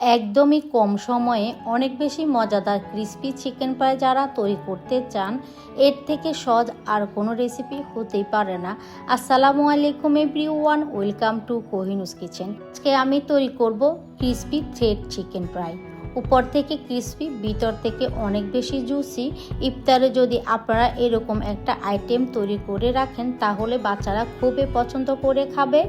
একদমই কম সময়ে অনেক বেশি মজাদার ক্রিস্পি চিকেন পাই যারা তৈরি করতে চান, এর থেকে সহজ আর কোনো রেসিপি হতেই পারে না। আসসালামু আলাইকুম এভরি ওয়ান ওয়েলকাম টু কোহিনুস কিচেন আজকে আমি তৈরি করব ক্রিস্পি থ্রেড চিকেন ফ্রাই উপর থেকে ক্রিস্পি ভিতর থেকে অনেক বেশি জুসি ইফতারে যদি আপনারা এরকম একটা আইটেম তৈরি করে রাখেন, তাহলে বাচ্চারা খুবই পছন্দ করে খাবে।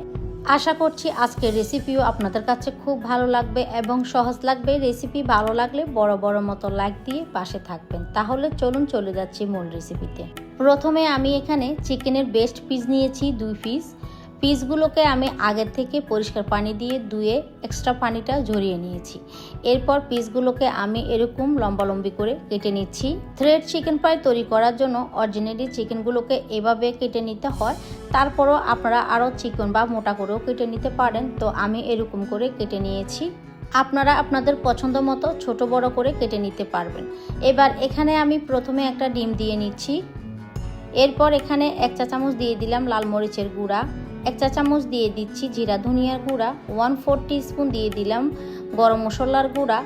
আশা করছি আজকের রেসিপিও আপনাদের কাছে খুব ভালো লাগবে এবং সহজ লাগবে। রেসিপি ভালো লাগলে বড় বড় মতো লাইক দিয়ে পাশে থাকবেন। তাহলে চলুন চলে যাচ্ছি মূল রেসিপিতে প্রথমে আমি এখানে চিকেনের বেস্ট পিস নিয়েছি, দুই পিস পিসগুলোকে আমি আগের থেকে পরিষ্কার পানি দিয়ে ধুয়ে এক্সট্রা পানিটা ঝরিয়ে নিয়েছি। এরপর পিসগুলোকে আমি এরকম লম্বালম্বি করে কেটে নিচ্ছি। থ্রেড চিকেন পাই তৈরি করার জন্য অরিজিনালি চিকেনগুলোকে এভাবে কেটে নিতে হয়। তারপরও আপনারা আরও চিকন বা মোটা করেও কেটে নিতে পারেন। তো আমি এরকম করে কেটে নিয়েছি। আপনারা আপনাদের পছন্দ মতো ছোটো বড় করে কেটে নিতে পারবেন। এবার এখানে আমি প্রথমে একটা ডিম দিয়ে নিচ্ছি। এরপর এখানে এক চা চামচ দিয়ে দিলাম লাল মরিচের গুঁড়া। এক চা চামচ দিয়ে দিচ্ছি জিরা ধনিয়ার গুঁড়া ওয়ান ফোর স্পুন দিয়ে দিলাম গরম মশলার গুঁড়া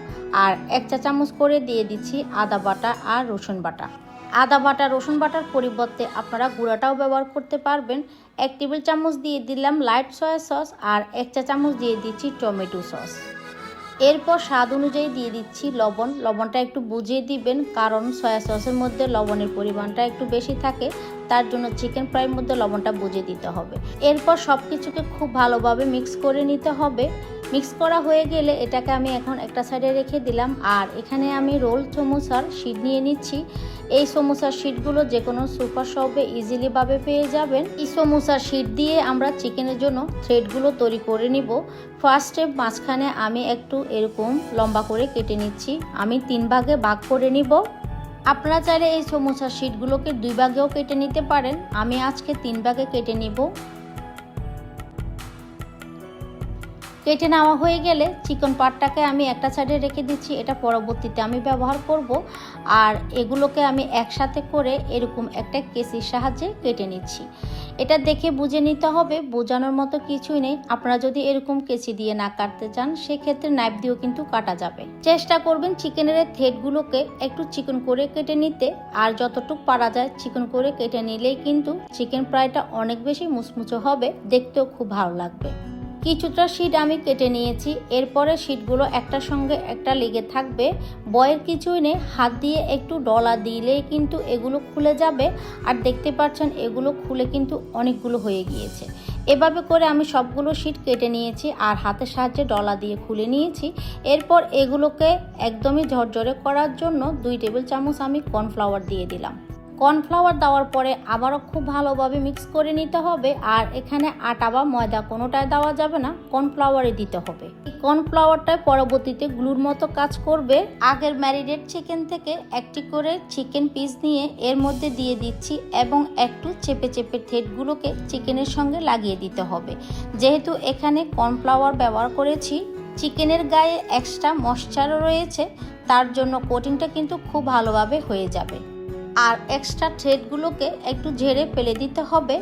আর এক চা চামচ করে দিয়ে দিচ্ছি আদা বাটা আর রসুন বাটা। আদা বাটা, রসুন বাটার পরিবর্তে আপনারা গুঁড়াটাও ব্যবহার করতে পারবেন। এক টেবিল চামচ দিয়ে দিলাম লাইট সয়া সস আর এক চা চামচ দিয়ে দিচ্ছি টমেটো সস এরপর স্বাদ অনুযায়ী দিয়ে দিচ্ছি লবণ। লবণটা একটু বুঝিয়ে দিবেন, কারণ সয়া সসের মধ্যে লবণের পরিমাণটা একটু বেশি থাকে, তার জন্য চিকেন ফ্রাইয়ের মধ্যে লবণটা বুঝিয়ে দিতে হবে। এরপর সব কিছুকে খুব ভালোভাবে মিক্স করে নিতে হবে। মিক্স করা হয়ে গেলে এটাকে আমি এখন একটা সাইডে রেখে দিলাম। আর এখানে আমি রোল সমোসার শিট নিয়ে নিচ্ছি। এই সমোসার শিটগুলো যে কোনো সুপার শপে ইজিলিভাবে পেয়ে যাবেন। এই সমোসার শিট দিয়ে আমরা চিকেনের জন্য থ্রেডগুলো তৈরি করে নিব। ফার্স্ট স্টেপ মাঝখানে আমি একটু এরকম লম্বা করে কেটে নিচ্ছি। আমি তিন ভাগে ভাগ করে নিব। আপনারা চাইলে এই সমোসার শিটগুলোকে দুই ভাগেও কেটে নিতে পারেন। আমি আজকে তিন ভাগে কেটে নিব। কেটে নেওয়া হয়ে গেলে চিকন পাটটাকে আমি একটা সাইডে রেখে দিচ্ছি, এটা পরবর্তীতে আমি ব্যবহার করব। আর এগুলোকে আমি একসাথে করে এরকম একটা কেসির সাহায্যে কেটে নিচ্ছি। এটা দেখে বুঝে নিতে হবে, বোঝানোর মতো কিছুই নেই। আপনারা যদি এরকম কেসি দিয়ে না কাটতে চান, সেক্ষেত্রে নাইফ দিয়েও কিন্তু কাটা যাবে। চেষ্টা করবেন চিকেনের থেটগুলোকে একটু চিকন করে কেটে নিতে। আর যতটুকু পারা যায় চিকন করে কেটে নিলেই কিন্তু চিকেন ফ্রাইটা অনেক বেশি মুচমুচো হবে, দেখতেও খুব ভালো লাগবে। কিছুটা শিট আমি কেটে নিয়েছি, এরপরে শিটগুলো একটার সঙ্গে একটা লেগে থাকবে। বয়ের কিছুই নেই, হাত দিয়ে একটু ডলা দিলেই কিন্তু এগুলো খুলে যাবে। আর দেখতে পাচ্ছেন, এগুলো খুলে কিন্তু অনেকগুলো হয়ে গিয়েছে। এভাবে করে আমি সবগুলো শিট কেটে নিয়েছি আর হাতের সাহায্যে ডলা দিয়ে খুলে নিয়েছি। এরপর এগুলোকে একদমই ঝরঝরে করার জন্য দুই টেবিল চামচ আমি কর্নফ্লাওয়ার দিয়ে দিলাম। কর্নফ্লাওয়ার দেওয়ার পরে আবারও খুব ভালোভাবে মিক্স করে নিতে হবে আর এখানে আটা বা ময়দা কোনোটাই দেওয়া যাবে না, কর্নফ্লাওয়ারে দিতে হবে। এই কর্নফ্লাওয়ারটাই পরবর্তীতে গ্লুর মতো কাজ করবে। আগের ম্যারিনেট চিকেন থেকে একটি করে চিকেন পিস নিয়ে এর মধ্যে দিয়ে দিচ্ছি এবং একটু চেপে চেপে থ্রেডগুলোকে চিকেনের সঙ্গে লাগিয়ে দিতে হবে। যেহেতু এখানে কর্নফ্লাওয়ার ব্যবহার করেছি, চিকেনের গায়ে এক্সট্রা ময়শ্চারও রয়েছে, তার জন্য কোটিংটা কিন্তু খুব ভালোভাবে হয়ে যাবে। আর এক্সট্রা থ্রেডগুলোকে একটু ঝেড়ে ফেলে দিতে হবে।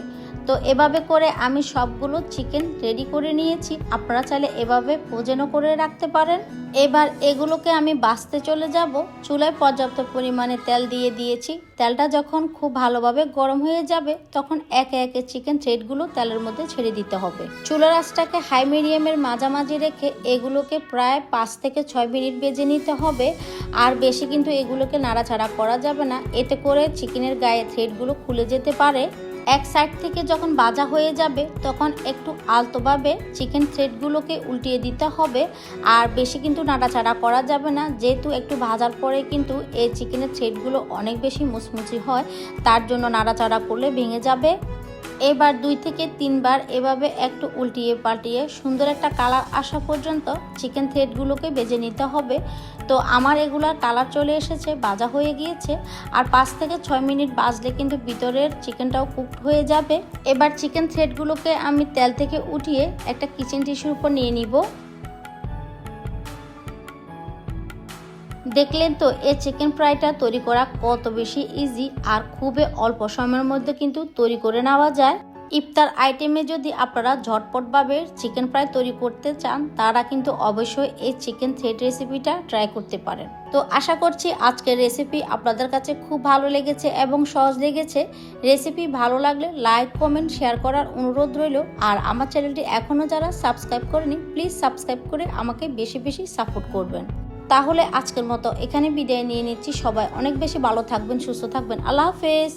তো এভাবে করে আমি সবগুলো চিকেন রেডি করে নিয়েছি। আপনারা চাইলে এভাবে ভোজনও করে রাখতে পারেন। এবার এগুলোকে আমি বাছতে চলে যাব। চুলায় পর্যাপ্ত পরিমাণে তেল দিয়ে দিয়েছি। তেলটা যখন খুব ভালোভাবে গরম হয়ে যাবে, তখন একে একে চিকেন থ্রেডগুলো তেলের মধ্যে ছেড়ে দিতে হবে। চুলার আঁচটাকে হাই মিডিয়ামের মাঝামাঝি রেখে এগুলোকে প্রায় পাঁচ থেকে ছয় মিনিট বেজে নিতে হবে। আর বেশি কিন্তু এগুলোকে নাড়াচাড়া করা যাবে না। এতে করে চিকেনের গায়ে থ্রেডগুলো খুলে যেতে পারে। এক সাইড থেকে যখন বাজা হয়ে যাবে, তখন একটু আলতোভাবে চিকেন থ্রেডগুলোকে উল্টিয়ে দিতে হবে। আর বেশি কিন্তু নাড়াচাড়া করা যাবে না। যেহেতু একটু ভাজার পরে কিন্তু এই চিকেনের থ্রেডগুলো অনেক বেশি মুচমুচি হয়, তার জন্য নাড়াচাড়া করলে ভেঙে যাবে। এবার দুই থেকে তিনবার এভাবে একটু উল্টিয়ে পাল্টিয়ে সুন্দর একটা কালার আসা পর্যন্ত চিকেন থ্রেডগুলোকে বেজে নিতে হবে। তো আমার এগুলার কালার চলে এসেছে, বাজা হয়ে গিয়েছে। আর পাঁচ থেকে ছয় মিনিট বাজলে কিন্তু ভিতরের চিকেনটাও কুকড হয়ে যাবে। এবার চিকেন থ্রেডগুলোকে আমি তেল থেকে উঠিয়ে একটা কিচেন টিস্যুর উপর নিয়ে নিব। দেখলেন তো এই চিকেন ফ্রাইটা তৈরি করা কত বেশি ইজি আর খুবই অল্প সময়ের মধ্যে কিন্তু তৈরি করে নেওয়া যায়। ইফতার আইটেমে যদি আপনারা ঝটপটভাবে চিকেন ফ্রাই তৈরি করতে চান, তারা কিন্তু অবশ্যই এই চিকেন থ্রেড রেসিপিটা ট্রাই করতে পারেন। তো আশা করছি আজকের রেসিপি আপনাদের কাছে খুব ভালো লেগেছে এবং সহজ লেগেছে। রেসিপি ভালো লাগলে লাইক কমেন্ট শেয়ার করার অনুরোধ রইল। আর আমার চ্যানেলটি এখনও যারা সাবস্ক্রাইব করেনি প্লিজ সাবস্ক্রাইব করে আমাকে বেশি বেশি সাপোর্ট করবেন। তাহলে আজকের মতো এখানে বিদায় নিয়ে নিচ্ছি। সবাই অনেক বেশি ভালো থাকবেন, সুস্থ থাকবেন। আল্লাহ হাফেজ।